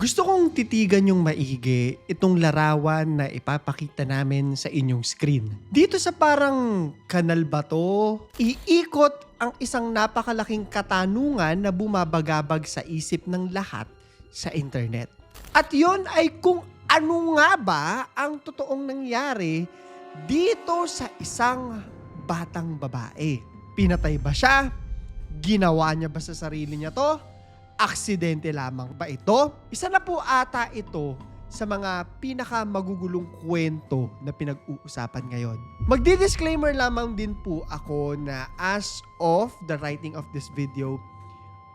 Gusto kong titigan yung maigi itong larawan na ipapakita namin sa inyong screen. Dito sa parang kanal ba to, iikot ang isang napakalaking katanungan na bumabagabag sa isip ng lahat sa internet. At yon ay kung ano nga ba ang totoong nangyari dito sa isang batang babae. Pinatay ba siya? Ginawa niya ba sa sarili niya to? Aksidente lamang ba ito? Isa na po ata ito sa mga pinaka magugulong kwento na pinag-uusapan ngayon. Magdi-disclaimer lamang din po ako na as of the writing of this video,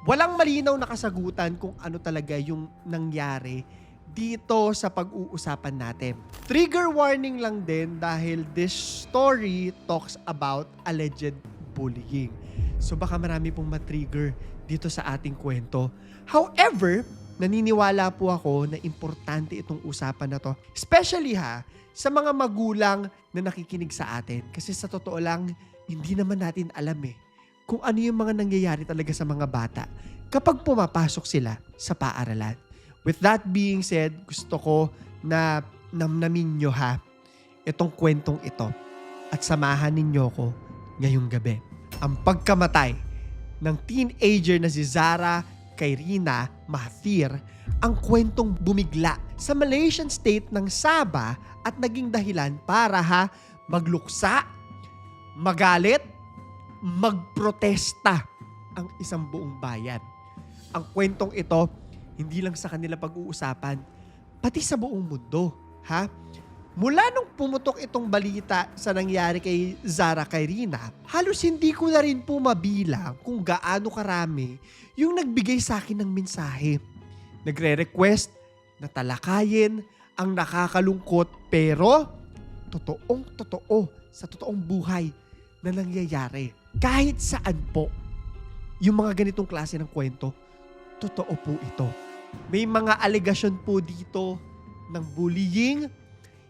walang malinaw na kasagutan kung ano talaga yung nangyari dito sa pag-uusapan natin. Trigger warning lang din dahil this story talks about alleged bullying. So baka marami pong matrigger dito sa ating kwento. However, naniniwala po ako na importante itong usapan na to. Especially ha, sa mga magulang na nakikinig sa atin. Kasi sa totoo lang, hindi naman natin alam eh kung ano yung mga nangyayari talaga sa mga bata kapag pumapasok sila sa paaralan. With that being said, gusto ko na namnamin nyo ha itong kwentong ito at samahan ninyo ko ngayong gabi. Ang pagkamatay ng teenager na si Zara Kairina Mahathir ang kwentong bumigla sa Malaysian state ng Sabah at naging dahilan para ha magluksa, magalit, magprotesta ang isang buong bayan. Ang kwentong ito, hindi lang sa kanila pag-uusapan, pati sa buong mundo. Ha? Mula nung pumutok itong balita sa nangyari kay Zara Kairina, halos hindi ko na rin po mabilang kung gaano karami yung nagbigay sa akin ng mensahe. Nagre-request na talakayin ang nakakalungkot pero totoong totoo sa totoong buhay na nangyayari. Kahit saan po, yung mga ganitong klase ng kwento, totoo po ito. May mga alegasyon po dito ng bullying,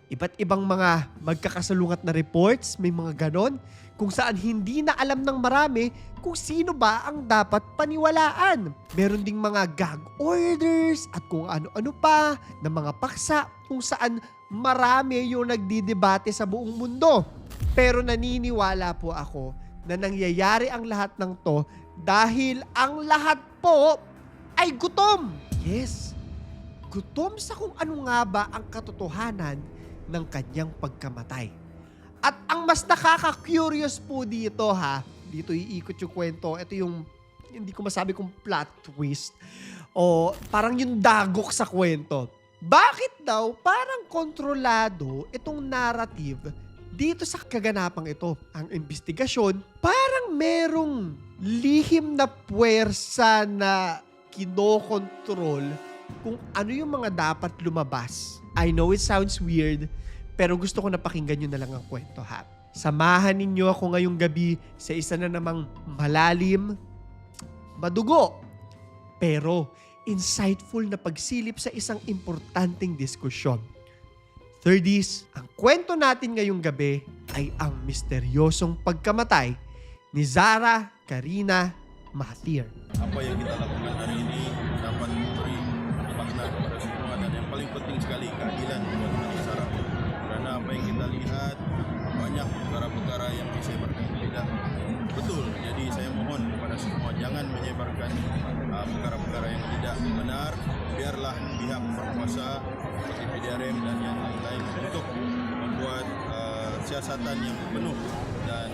iba't ibang mga magkakasalungat na reports, may mga ganon, kung saan hindi na alam ng marami kung sino ba ang dapat paniwalaan. Meron ding mga gag orders at kung ano-ano pa na mga paksa kung saan marami yung nagdidebate sa buong mundo. Pero naniniwala po ako na nangyayari ang lahat ng to dahil ang lahat po ay gutom. Yes, gutom sa kung ano nga ba ang katotohanan ng kanyang pagkamatay. At ang mas nakaka-curious po dito ha, dito iikot yung kwento, ito yung hindi ko masabi kung plot twist o parang yung dagok sa kwento. Bakit daw parang kontrolado itong narrative dito sa kaganapang ito? Ang investigasyon, parang merong lihim na puwersa na kinokontrol kung ano yung mga dapat lumabas. I know it sounds weird, pero gusto ko na pakinggan nyo na lang ang kwento ha. Samahan ninyo ako ngayong gabi sa isa na namang malalim, madugo, pero insightful na pagsilip sa isang importanteng diskusyon. Thirdies, ang kwento natin ngayong gabi ay ang misteryosong pagkamatay ni Zara Karina Mahathir. apa yang kita lakukan hari disebarkan tidak betul jadi saya mohon kepada semua jangan menyebarkan uh, perkara-perkara yang tidak benar biarlah pihak berkuasa seperti PDRM dan yang lain untuk membuat uh, siasatan yang penuh dan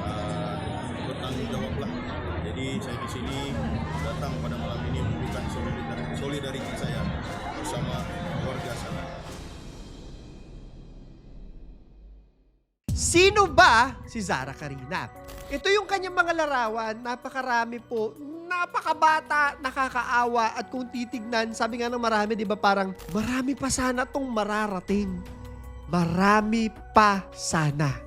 uh, bertanggung jawab lah. Jadi saya di sini datang pada malam ini memberikan solidaritas, saya bersama keluarga sana. Sino ba si Zara Karina? Ito yung kanyang mga larawan, napakarami po, napakabata, nakakaawa at kung titignan, sabi nga ng marami, 'di ba, parang marami pa sana tong mararating. Marami pa sana.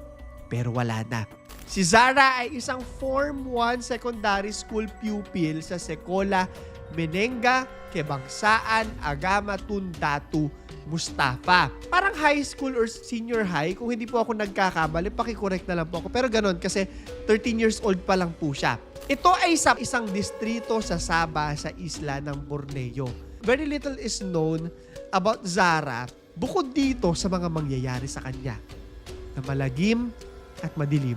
Pero wala na. Si Zara ay isang Form 1 secondary school pupil sa Sekolah Menenga, Kebangsaan, Agama, Tundatu, Mustafa. Parang high school or senior high, kung hindi po ako nagkakamali, pakicorrect na lang po ako. Pero ganun, kasi 13 years old pa lang po siya. Ito ay sa isang distrito sa Sabah sa isla ng Borneo. very little is known about Zara bukod dito sa mga mangyayari sa kanya na malagim at madilim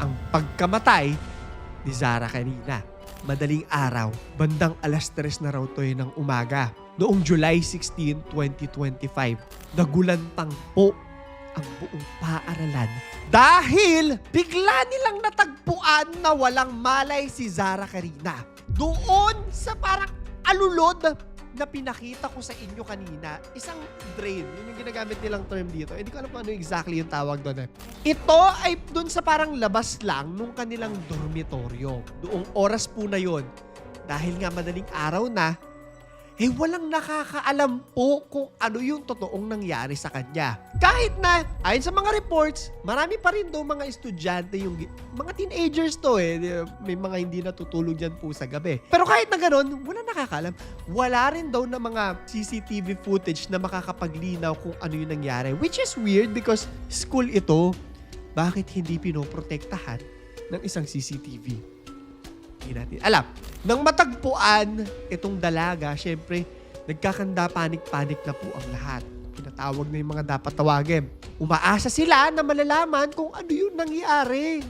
ang pagkamatay ni Zara kanina. Madaling araw, bandang alas 3 na raw to eh ng umaga. Noong July 16, 2025, nagulantang po ang buong paaralan dahil bigla nilang natagpuan na walang malay si Zara Karina. Doon sa parang alulod na pinakita ko sa inyo kanina, isang drain, yun yung ginagamit nilang term dito. Hindi ko alam kung ano exactly yung tawag doon eh. Ito ay doon sa parang labas lang nung kanilang dormitoryo. Doong oras po na yon dahil nga madaling araw na, eh walang nakakaalam po kung ano yung totoong nangyari sa kanya. Kahit na, ayon sa mga reports, marami pa rin daw mga estudyante yung, mga teenagers to eh, may mga hindi natutulog dyan po sa gabi. Pero kahit na ganun, wala nakakaalam. Wala rin daw na mga CCTV footage na makakapaglinaw kung ano yung nangyari. Which is weird because school ito, bakit hindi pinoprotektahan ng isang CCTV? Hindi natin alam. Nang matagpuan itong dalaga, syempre, nagkakanda panik-panik na po ang lahat. Pinatawag na yung mga dapat tawagin. Umaasa sila na malalaman kung ano yung nangyari.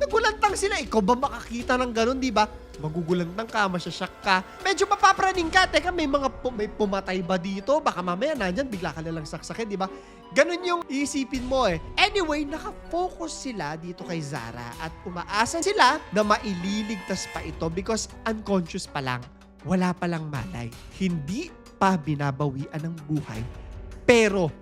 Nagulantang sila. Ikaw ba makakita ng ganun, di ba? Magugulantang ka, masyasyak ka. Medyo mapapraning ka. Teka, may mga pu- may pumatay ba dito? Baka mamaya nandyan, bigla ka nalang saksakin, di ba? Ganun yung isipin mo eh. Anyway, nakafocus sila dito kay Zara at umaasa sila na maililigtas pa ito because unconscious pa lang. Wala pa lang malay. Hindi pa binabawian ng buhay. Pero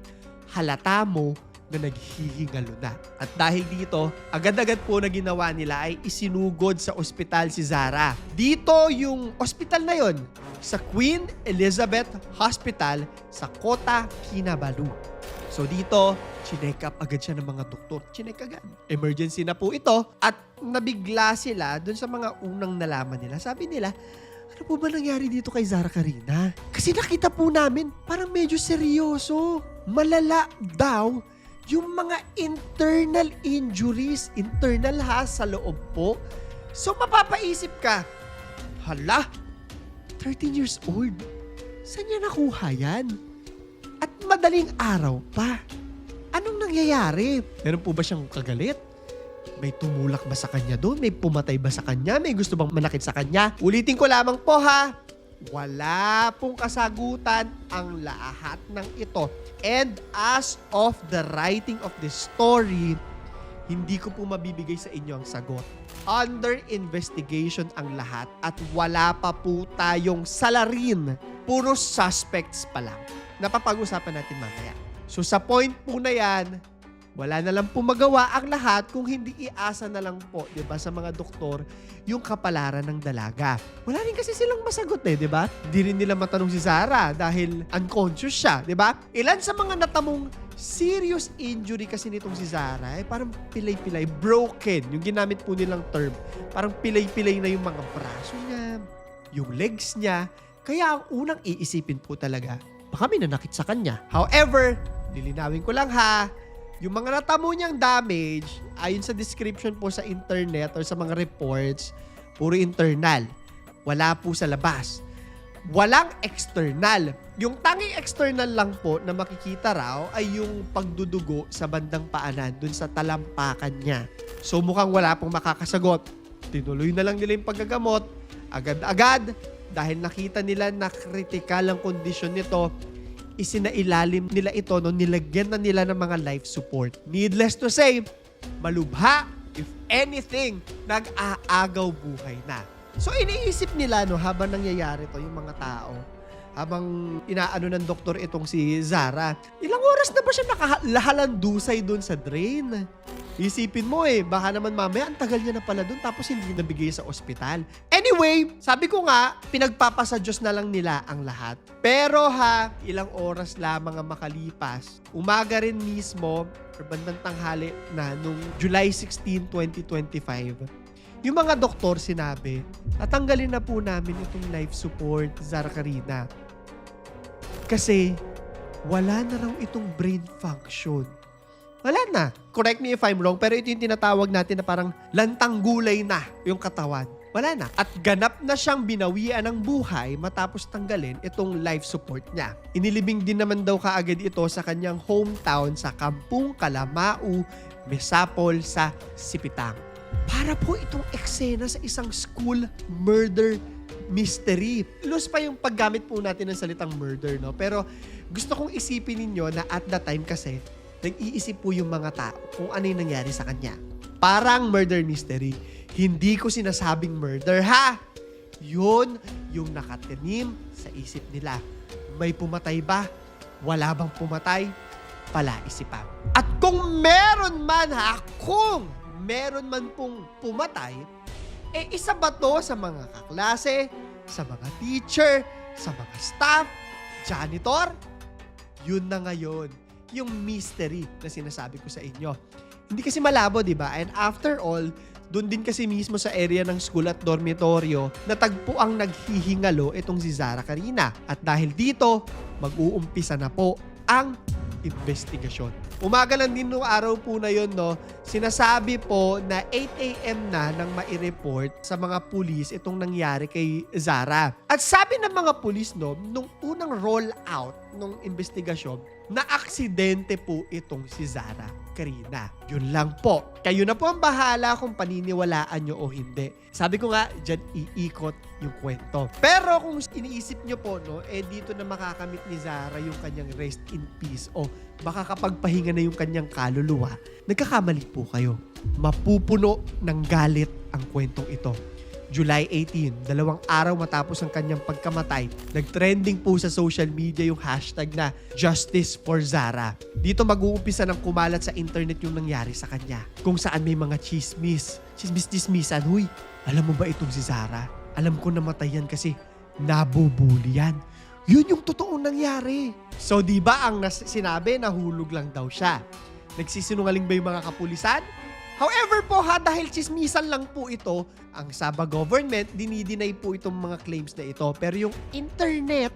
halata mo na naghihingalo na. At dahil dito, agad-agad po na ginawa nila ay isinugod sa ospital si Zara. Dito yung ospital na yon sa Queen Elizabeth Hospital sa Kota Kinabalu. So dito, chinek up agad siya ng mga doktor. Chinek agad. Emergency na po ito. At nabigla sila dun sa mga unang nalaman nila. Sabi nila, ano po ba nangyari dito kay Zara Karina? Kasi nakita po namin, parang medyo seryoso. Malala daw yung mga internal injuries, internal ha, sa loob po. So mapapaisip ka, hala, 13 years old, saan niya nakuha yan? At madaling araw pa. Anong nangyayari? Meron po ba siyang kagalit? May tumulak ba sa kanya doon? May pumatay ba sa kanya? May gusto bang manakit sa kanya? Ulitin ko lamang po ha. Wala pong kasagutan ang lahat ng ito. And as of the writing of this story, hindi ko po mabibigay sa inyo ang sagot. Under investigation ang lahat at wala pa po tayong salarin. Puro suspects pa lang. Napapag-usapan natin mamaya. So sa point po na yan, wala na lang po magawa ang lahat kung hindi iasa na lang po, 'di ba, sa mga doktor yung kapalaran ng dalaga. Wala rin kasi silang masagot eh, 'di ba? Hindi rin nila matanong si Sarah dahil unconscious siya, 'di ba? Ilan sa mga natamong serious injury kasi nitong si Zara, eh, parang pilay-pilay, broken, yung ginamit po nilang term. Parang pilay-pilay na yung mga braso niya, yung legs niya. Kaya ang unang iisipin po talaga, baka may nanakit sa kanya. However, lilinawin ko lang ha, yung mga natamo niyang damage, ayon sa description po sa internet or sa mga reports, puro internal. Wala po sa labas. Walang external. Yung tanging external lang po na makikita raw ay yung pagdudugo sa bandang paanan dun sa talampakan niya. So mukhang wala pong makakasagot. Tinuloy na lang nila yung paggagamot. Agad-agad dahil nakita nila na critical ang kondisyon nito, isinailalim nila ito no nilagyan na nila ng mga life support. Needless to say, malubha, if anything, nag-aagaw buhay na. So iniisip nila no habang nangyayari to yung mga tao, habang inaano ng doktor itong si Zara, ilang oras na ba siya nakalahalandusay doon sa drain? Isipin mo eh, baka naman mamaya ang tagal niya na pala doon tapos hindi nabigay sa ospital. Anyway, sabi ko nga, pinagpapasa na lang nila ang lahat. Pero ha, ilang oras lamang ang makalipas. Umaga rin mismo, or bandang tanghali na nung July 16, 2025, yung mga doktor sinabi, tatanggalin na po namin itong life support, Zara Karina. Kasi wala na raw itong brain function. Wala na. Correct me if I'm wrong, pero ito yung tinatawag natin na parang lantang gulay na yung katawan. wala na. At ganap na siyang binawian ng buhay matapos tanggalin itong life support niya. Inilibing din naman daw kaagad ito sa kanyang hometown sa Kampung Kalamau, Mesapol sa Sipitang. Para po itong eksena sa isang school murder mystery. Lus pa yung paggamit po natin ng salitang murder, no? Pero gusto kong isipin ninyo na at that time kasi, nag-iisip po yung mga tao kung ano yung nangyari sa kanya. Parang murder mystery. Hindi ko sinasabing murder, ha? Yun yung nakatanim sa isip nila. May pumatay ba? Wala bang pumatay? Palaisipan. At kung meron man ha, kung meron man pong pumatay, eh isa ba to sa mga kaklase, sa mga teacher, sa mga staff, janitor? Yun na ngayon, yung mystery na sinasabi ko sa inyo. Hindi kasi malabo, di ba? And after all, doon din kasi mismo sa area ng school at dormitoryo natagpo ang naghihingalo itong si Zara Karina. At dahil dito, mag-uumpisa na po ang investigasyon. Umaga lang din nung araw po na yon, no, sinasabi po na 8 a.m. na nang mai-report sa mga pulis itong nangyari kay Zara. At sabi ng mga pulis, no, nung unang roll out nung investigasyon, na aksidente po itong si Zara Karina. Yun lang po. Kayo na po ang bahala kung paniniwalaan nyo o hindi. Sabi ko nga, dyan iikot yung kwento. Pero kung iniisip nyo po, no, eh dito na makakamit ni Zara yung kanyang rest in peace o makakapagpahinga na yung kanyang kaluluwa, nagkakamali po kayo. Mapupuno ng galit ang kwentong ito. July 18, dalawang araw matapos ang kanyang pagkamatay, nagtrending po sa social media yung hashtag na Justice for Zara. Dito mag-uumpisa ng kumalat sa internet yung nangyari sa kanya. Kung saan may mga chismis. Chismis-chismisan, huy, alam mo ba itong si Zara? Alam ko namatay yan kasi nabubuli yan. Yun yung totoong nangyari. So di ba ang nas- sinabi nahulog lang daw siya? Nagsisinungaling ba yung mga kapulisan? However po ha, dahil chismisan lang po ito, ang Sabah government, dinideny po itong mga claims na ito. Pero yung internet,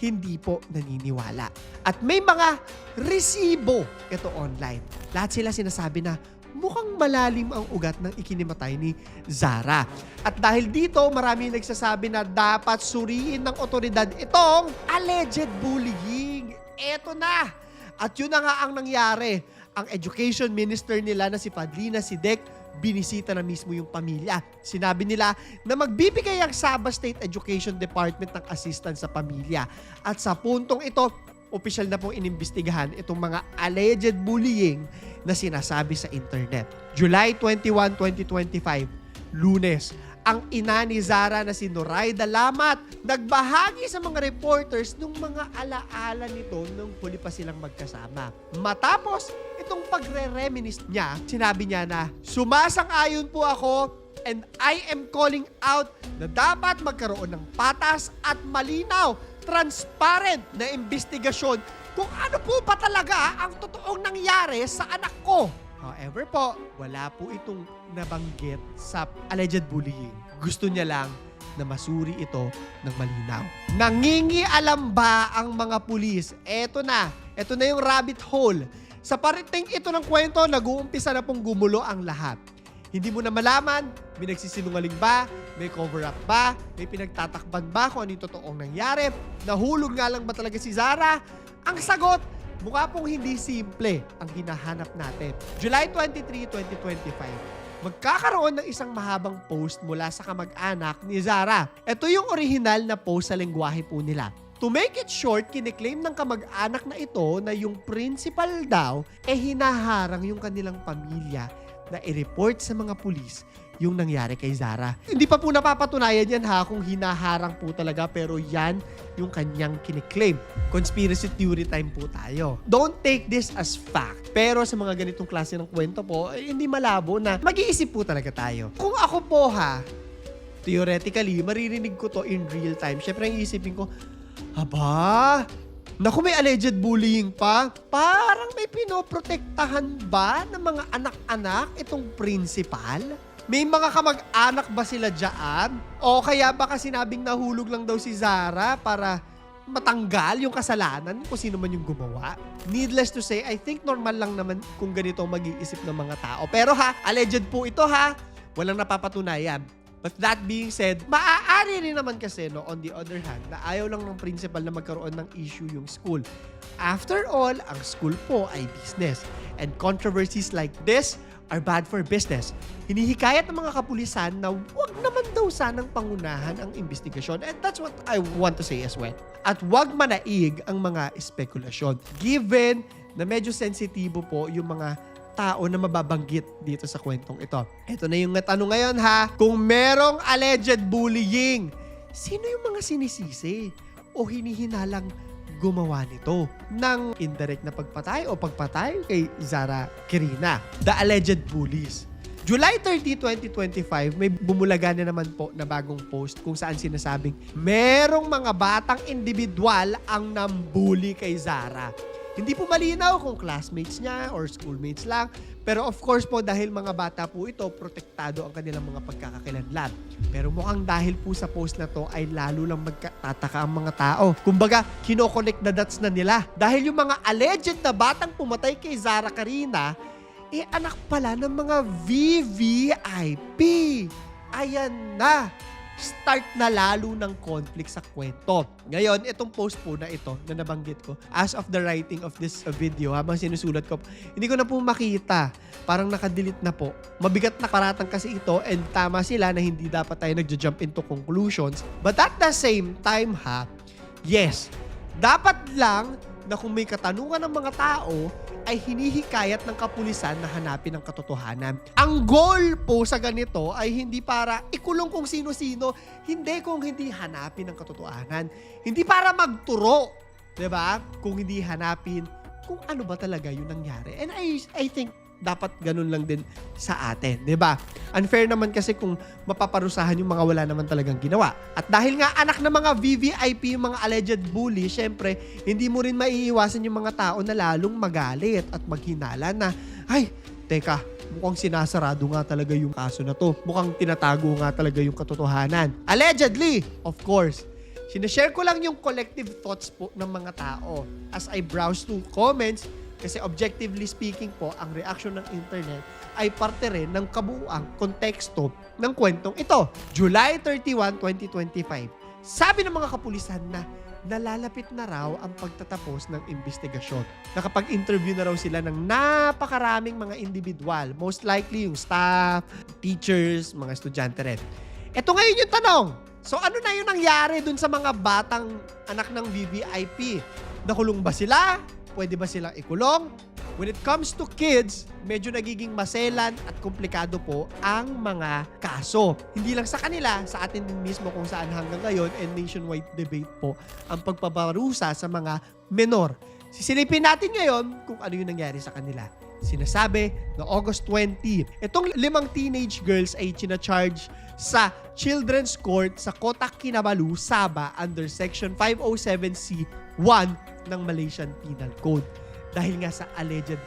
hindi po naniniwala. At may mga resibo ito online. Lahat sila sinasabi na mukhang malalim ang ugat ng ikinimatay ni Zara. At dahil dito, marami nagsasabi na dapat suriin ng otoridad itong alleged bullying. Eto na! At yun na nga ang nangyari. Ang education minister nila na si Padlina Sidek, binisita na mismo yung pamilya. Sinabi nila na magbibigay ang Sabah State Education Department ng assistance sa pamilya. At sa puntong ito, opisyal na pong inimbestigahan itong mga alleged bullying na sinasabi sa internet. July 21, 2025, lunes, ang ina ni Zara na si Noraida Lamat nagbahagi sa mga reporters ng mga alaala nito nung huli pa silang magkasama. Matapos itong pagre-reminisce niya, sinabi niya na, Sumasang-ayon po ako and I am calling out na dapat magkaroon ng patas at malinaw, transparent na investigasyon kung ano po ba talaga ang totoong nangyari sa anak ko. However po, wala po itong nabanggit sa alleged bullying. Gusto niya lang na masuri ito ng malinaw. Nangingialam ba ang mga pulis? Eto na. Eto na yung rabbit hole. Sa parating ito ng kwento, nag-uumpisa na pong gumulo ang lahat. Hindi mo na malaman, may nagsisinungaling ba, may cover up ba, may pinagtatakban ba kung ano yung totoong nangyari, nahulog nga lang ba talaga si Zara? Ang sagot, mukha pong hindi simple ang hinahanap natin. July 23, 2025, magkakaroon ng isang mahabang post mula sa kamag-anak ni Zara. Ito yung original na post sa lengguwahe po nila. To make it short, kiniklaim ng kamag-anak na ito na yung principal daw eh hinaharang yung kanilang pamilya na i-report sa mga pulis yung nangyari kay Zara. Hindi pa po napapatunayan yan ha kung hinaharang po talaga pero yan yung kanyang kiniklaim. Conspiracy theory time po tayo. Don't take this as fact. Pero sa mga ganitong klase ng kwento po, eh, hindi malabo na mag-iisip po talaga tayo. Kung ako po ha, theoretically, maririnig ko to in real time. Siyempre, ang isipin ko, Aba, Naku, may alleged bullying pa. Parang may pinoprotektahan ba ng mga anak-anak itong principal? May mga kamag-anak ba sila dyan? O kaya baka sinabing nahulog lang daw si Zara para matanggal yung kasalanan kung sino man yung gumawa? Needless to say, I think normal lang naman kung ganito mag-iisip ng mga tao. Pero ha, alleged po ito ha. Walang napapatunayan. But that being said, maaari rin naman kasi, no, on the other hand, na ayaw lang ng principal na magkaroon ng issue yung school. After all, ang school po ay business. And controversies like this are bad for business. Hinihikayat ng mga kapulisan na wag naman daw sanang pangunahan ang investigasyon. And that's what I want to say as well. At wag manaig ang mga espekulasyon. Given na medyo sensitibo po yung mga tao na mababanggit dito sa kwentong ito. Ito na yung tanong ngayon ha. Kung merong alleged bullying, sino yung mga sinisisi o hinihinalang gumawa nito ng indirect na pagpatay o pagpatay kay Zara Kirina, the alleged bullies. July 30, 2025, may bumulaga na naman po na bagong post kung saan sinasabing merong mga batang individual ang nambully kay Zara. Hindi po malinaw kung classmates niya or schoolmates lang. Pero of course po, dahil mga bata po ito, protektado ang kanilang mga pagkakakilanlan. Pero mukhang dahil po sa post na to ay lalo lang magtataka ang mga tao. Kumbaga, kinoconnect na dots na nila. Dahil yung mga alleged na batang pumatay kay Zara Karina, eh anak pala ng mga VVIP. Ayan na start na lalo ng conflict sa kwento. Ngayon, itong post po na ito na nabanggit ko, as of the writing of this uh, video, habang sinusulat ko, hindi ko na po makita. Parang nakadelete na po. Mabigat na paratang kasi ito and tama sila na hindi dapat tayo nagja-jump into conclusions. But at the same time ha, yes, dapat lang na kung may katanungan ng mga tao, ay hinihikayat ng kapulisan na hanapin ang katotohanan. Ang goal po sa ganito ay hindi para ikulong kung sino-sino, hindi kung hindi hanapin ang katotohanan. Hindi para magturo, 'di ba? Kung hindi hanapin kung ano ba talaga yung nangyari. And I I think dapat ganun lang din sa atin, 'di ba? Unfair naman kasi kung mapaparusahan yung mga wala naman talagang ginawa. At dahil nga anak ng mga VVIP yung mga alleged bully, syempre, hindi mo rin maiiwasan yung mga tao na lalong magalit at maghinala na, ay, teka, mukhang sinasarado nga talaga yung kaso na to. Mukhang tinatago nga talaga yung katotohanan. Allegedly, of course. Sinashare ko lang yung collective thoughts po ng mga tao as I browse through comments kasi objectively speaking po, ang reaction ng internet ay parte rin ng kabuuang konteksto ng kwentong ito. July 31, 2025. Sabi ng mga kapulisan na nalalapit na raw ang pagtatapos ng investigasyon. Nakapag-interview na raw sila ng napakaraming mga individual. Most likely yung staff, teachers, mga estudyante rin. Ito ngayon yung tanong. So ano na yung nangyari dun sa mga batang anak ng VVIP? Nakulong ba sila? Pwede ba silang ikulong? When it comes to kids, medyo nagiging maselan at komplikado po ang mga kaso. Hindi lang sa kanila, sa atin din mismo kung saan hanggang ngayon and nationwide debate po ang pagpaparusa sa mga menor. Sisilipin natin ngayon kung ano yung nangyari sa kanila. Sinasabi na August 20, itong limang teenage girls ay charge sa Children's Court sa Kotak Kinabalu, Sabah under Section 507C1 ng Malaysian Penal Code dahil nga sa alleged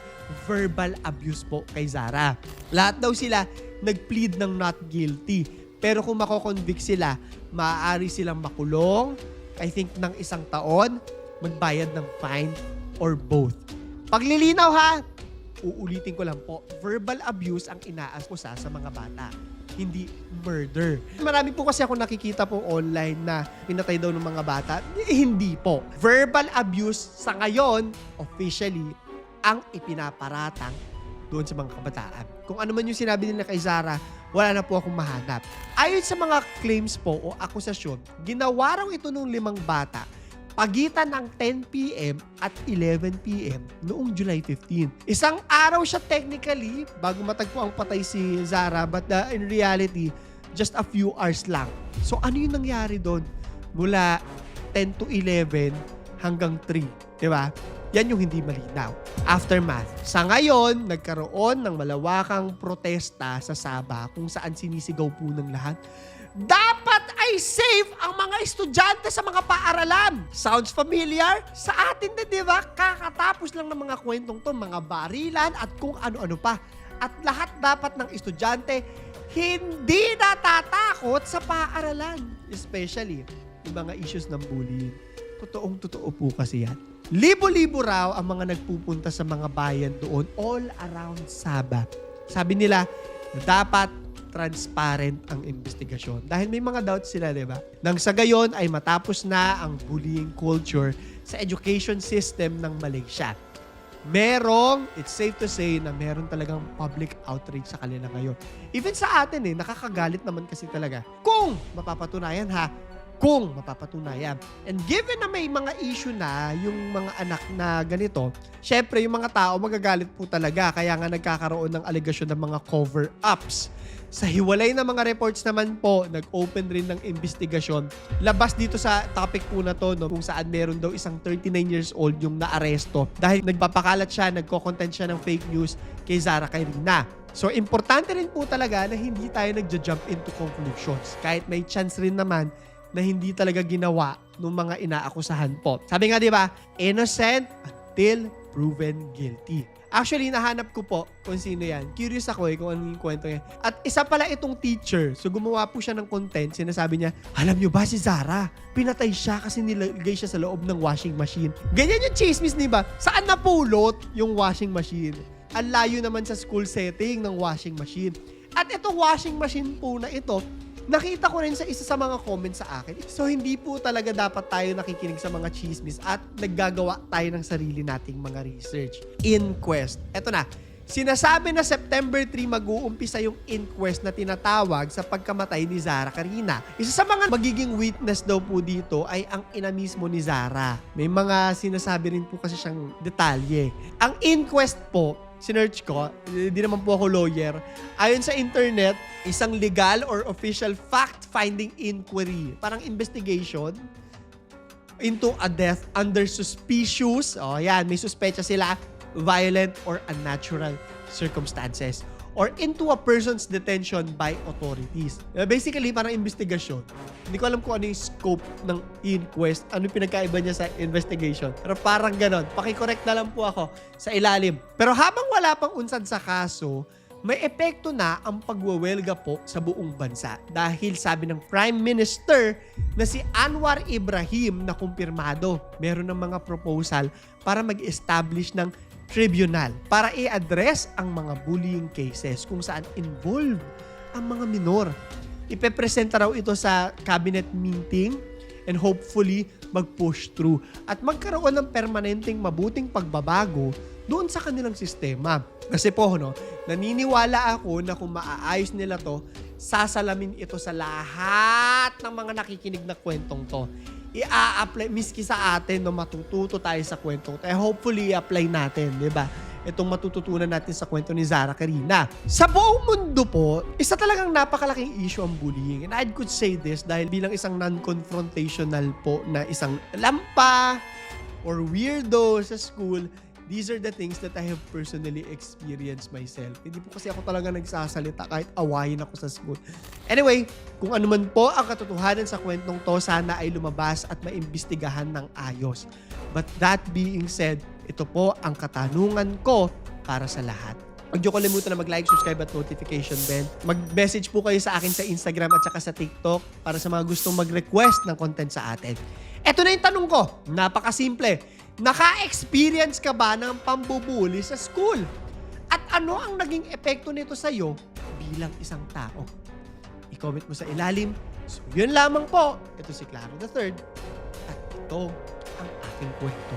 verbal abuse po kay Zara. Lahat daw sila nag-plead ng not guilty. Pero kung mako-convict sila, maaari silang makulong, I think ng isang taon, magbayad ng fine or both. Paglilinaw ha, uulitin ko lang po, verbal abuse ang inaakusa sa mga bata hindi murder. Marami po kasi ako nakikita po online na pinatay daw ng mga bata. Hindi po. Verbal abuse sa ngayon, officially, ang ipinaparatang doon sa mga kabataan. Kung ano man yung sinabi nila kay Zara, wala na po akong mahanap. Ayon sa mga claims po o akusasyon, ginawa raw ito ng limang bata pagitan ng 10 p.m. at 11 p.m. noong July 15. Isang araw siya technically bago matagpo ang patay si Zara but uh, in reality, just a few hours lang. So ano yung nangyari doon? Mula 10 to 11 hanggang 3. Di ba? Yan yung hindi malinaw. Aftermath. Sa ngayon, nagkaroon ng malawakang protesta sa Saba kung saan sinisigaw po ng lahat dapat ay safe ang mga estudyante sa mga paaralan. Sounds familiar? Sa atin na, di ba? Kakatapos lang ng mga kwentong to, mga barilan at kung ano-ano pa. At lahat dapat ng estudyante hindi natatakot sa paaralan. Especially yung mga issues ng bullying. Totoong totoo po kasi yan. Libo-libo raw ang mga nagpupunta sa mga bayan doon all around Sabah. Sabi nila dapat transparent ang investigasyon. Dahil may mga doubts sila, di ba? Nang sa gayon ay matapos na ang bullying culture sa education system ng Malaysia. Merong, it's safe to say na meron talagang public outrage sa kanila ngayon. Even sa atin eh, nakakagalit naman kasi talaga. Kung mapapatunayan ha, kung mapapatunayan. And given na may mga issue na yung mga anak na ganito, syempre yung mga tao magagalit po talaga. Kaya nga nagkakaroon ng alegasyon ng mga cover-ups. Sa hiwalay na mga reports naman po, nag-open rin ng investigasyon. Labas dito sa topic po na to, no, kung saan meron daw isang 39 years old yung naaresto dahil nagpapakalat siya, nagko-content siya ng fake news kay Zara Kairina. So, importante rin po talaga na hindi tayo nagja-jump into conclusions. Kahit may chance rin naman na hindi talaga ginawa ng mga inaakusahan po. Sabi nga, di ba, innocent until proven guilty. Actually, nahanap ko po kung sino yan. Curious ako eh kung ano yung kwento niya. At isa pala itong teacher. So gumawa po siya ng content. Sinasabi niya, alam niyo ba si Zara? Pinatay siya kasi nilagay siya sa loob ng washing machine. Ganyan yung chismis, di ba? Saan napulot yung washing machine? Ang layo naman sa school setting ng washing machine. At itong washing machine po na ito, nakita ko rin sa isa sa mga comments sa akin. So, hindi po talaga dapat tayo nakikinig sa mga chismis at naggagawa tayo ng sarili nating mga research. Inquest. Eto na. Sinasabi na September 3 mag-uumpisa yung inquest na tinatawag sa pagkamatay ni Zara Karina. Isa sa mga magiging witness daw po dito ay ang ina mismo ni Zara. May mga sinasabi rin po kasi siyang detalye. Ang inquest po, sinearch ko, hindi naman po ako lawyer. Ayon sa internet, isang legal or official fact-finding inquiry, parang investigation into a death under suspicious, oh yan, may suspecha sila, violent or unnatural circumstances or into a person's detention by authorities. Uh, Basically, parang investigasyon. Hindi ko alam kung ano yung scope ng inquest, ano yung pinagkaiba niya sa investigation. Pero parang ganon. Pakicorrect na lang po ako sa ilalim. Pero habang wala pang unsad sa kaso, may epekto na ang pagwawelga po sa buong bansa. Dahil sabi ng Prime Minister na si Anwar Ibrahim na kumpirmado, meron ng mga proposal para mag-establish ng tribunal para i-address ang mga bullying cases kung saan involved ang mga minor. Ipepresenta raw ito sa cabinet meeting and hopefully mag-push through at magkaroon ng permanenteng mabuting pagbabago doon sa kanilang sistema. Kasi po, no, naniniwala ako na kung maaayos nila to, sasalamin ito sa lahat ng mga nakikinig na kwentong to. I-apply, miski sa atin, no, matututo tayo sa kwentong to. Eh, hopefully, i-apply natin, di ba? Itong matututunan natin sa kwento ni Zara Karina. Sa buong mundo po, isa talagang napakalaking issue ang bullying. And I could say this dahil bilang isang non-confrontational po na isang lampa or weirdo sa school, these are the things that I have personally experienced myself. Hindi po kasi ako talaga nagsasalita kahit awayin ako sa school. Anyway, kung ano man po ang katotohanan sa kwentong to, sana ay lumabas at maimbestigahan ng ayos. But that being said, ito po ang katanungan ko para sa lahat. Huwag niyo kalimutan na mag-like, subscribe at notification bell. Mag-message po kayo sa akin sa Instagram at saka sa TikTok para sa mga gustong mag-request ng content sa atin. Ito na yung tanong ko. Napakasimple. Naka-experience ka ba ng pambubuli sa school? At ano ang naging epekto nito sa'yo bilang isang tao? I-comment mo sa ilalim. So, yun lamang po. Ito si Claro the Third. At ito ang aking kwento.